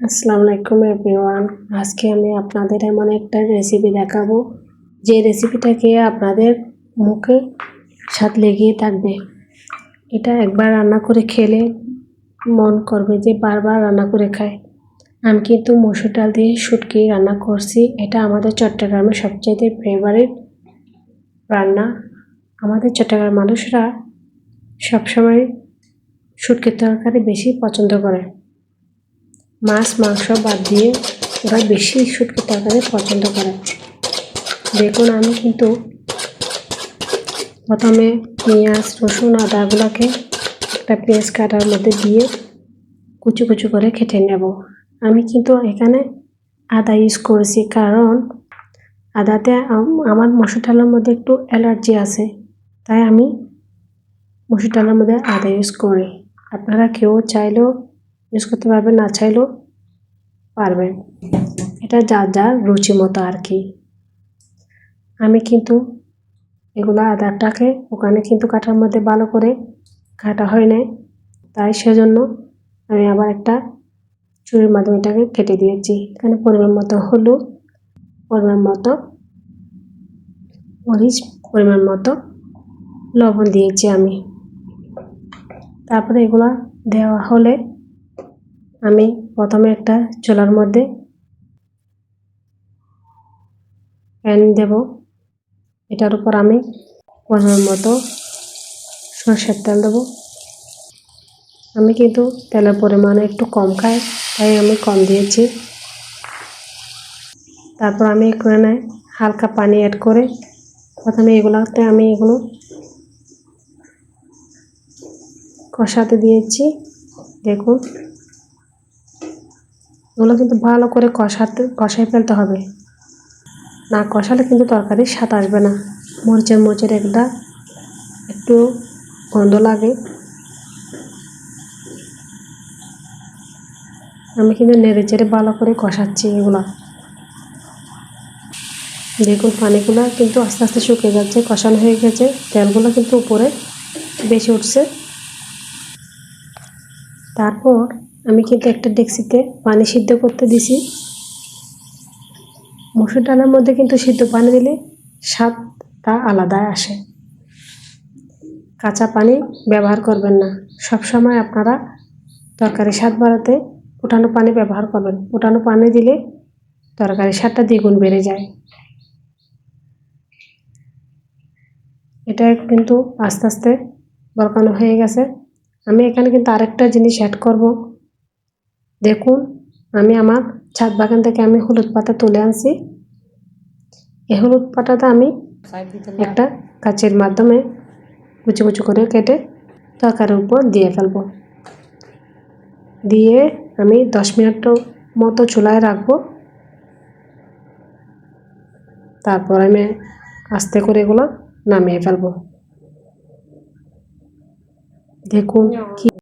আসসালামু আলাইকুম এভরিওয়ান। আজকে আমি আপনাদের এমন একটা রেসিপি দেখাবো। যে রেসিপিটাকে আপনাদের মুখে স্বাদ লেগেই থাকবে। এটা একবার রান্না করে খেলে মন করবে যে বারবার রান্না করে খায়। আমি কিন্তু মসুর ডাল দিয়ে শুটকি রান্না করছি। এটা আমাদের চট্টগ্রামের সবচাইতে ফেভারিট রান্না। আমাদের চট্টগ্রাম মানুষরা সবসময় শুটকির তরকারি বেশি পছন্দ করে। মাছ, মাংস বাদ দিয়ে ওরা বেশি শুটকি তরকারি পছন্দ করে। দেখুন, আমি কিন্তু প্রথমে পেঁয়াজ, রসুন, আদাগুলোকে একটা পেঁয়াজ কাটার মধ্যে দিয়ে কুচু কুচু করে কেটে নেব। আমি কিন্তু এখানে আদা ইউজ করেছি, কারণ আদাতে আমার মসুর মধ্যে একটু অ্যালার্জি আছে, তাই আমি মসুর মধ্যে আদা ইউজ করি। আপনারা কেউ চাইলেও ইউজ করতে পারবেন না চাইলেও পারবেন এটা যা যা রুচি মতো আর কি। আমি কিন্তু এগুলো আদারটাকে ওখানে কিন্তু কাটার মধ্যে ভালো করে কাটা হয় নাই। তাই সেজন্য আমি আবার একটা চুরির মাধ্যমে এটাকে কেটে দিয়েছি। এখানে পরিমাণ মতো হলুদ, পরিমাণ মতো মরিচ, পরিমাণ মতো লবণ দিয়েছি আমি। তারপরে এগুলো দেওয়া হলে আমি প্রথমে একটা চুলার মধ্যে প্যান দেব। এটার উপর আমি পরিমাণ মতো সর্ষের তেল দেবো। আমি কিন্তু তেলের পরিমাণ একটু কম খাই, তাই আমি কম দিয়েছি। তারপর আমি এখানে হালকা পানি অ্যাড করে প্রথমে এগুলোতে আমি এগুলো কষাতে দিয়েছি। দেখুন। এগুলো কিন্তু ভালো করে কষাতে কষাই ফেলতে হবে। না কষালে কিন্তু তরকারির স্বাদ আসবে না। মরিচের মরিচের একটা, একটু গন্ধ লাগে। আমি কিন্তু নেড়ে চেড়ে ভালো করে কষাচ্ছি এগুলো। দেখুন পানিগুলো কিন্তু আস্তে আস্তে শুকিয়ে যাচ্ছে, কষানো হয়ে গেছে। তেলগুলো কিন্তু উপরে বেশি উঠছে। তারপর আমি কিন্তু একটা ডেক্সিতে পানি সিদ্ধ করতে দিছি। মসুর ডালের মধ্যে কিন্তু সিদ্ধ পানি দিলে স্বাদটা আলাদা আসে। কাঁচা পানি ব্যবহার করবেন না। সব সময় আপনারা তরকারি স্বাদ বাড়াতে ফুটানো পানি ব্যবহার করবেন। ফুটানো পানি দিলে তরকারি স্বাদটা দ্বিগুণ বেড়ে যায়। এটা কিন্তু আস্তে আস্তে বরকানো হয়ে গেছে। আমি এখানে কিন্তু আরেকটা জিনিস অ্যাড করব। দেখুন, আমি আমার ছাদ বাগান থেকে আমি হলুদ পাতা তুলে আনছি। এই হলুদ পাতাটা আমি একটা কাচের মাধ্যমে কুচি কুচি করে কেটে তরকারির উপর দিয়ে ফেলব। দিয়ে আমি দশ মিনিট মতো চুলায় রাখব। তারপর আমি আস্তে করে এগুলো নামিয়ে ফেলব। দেখুন কি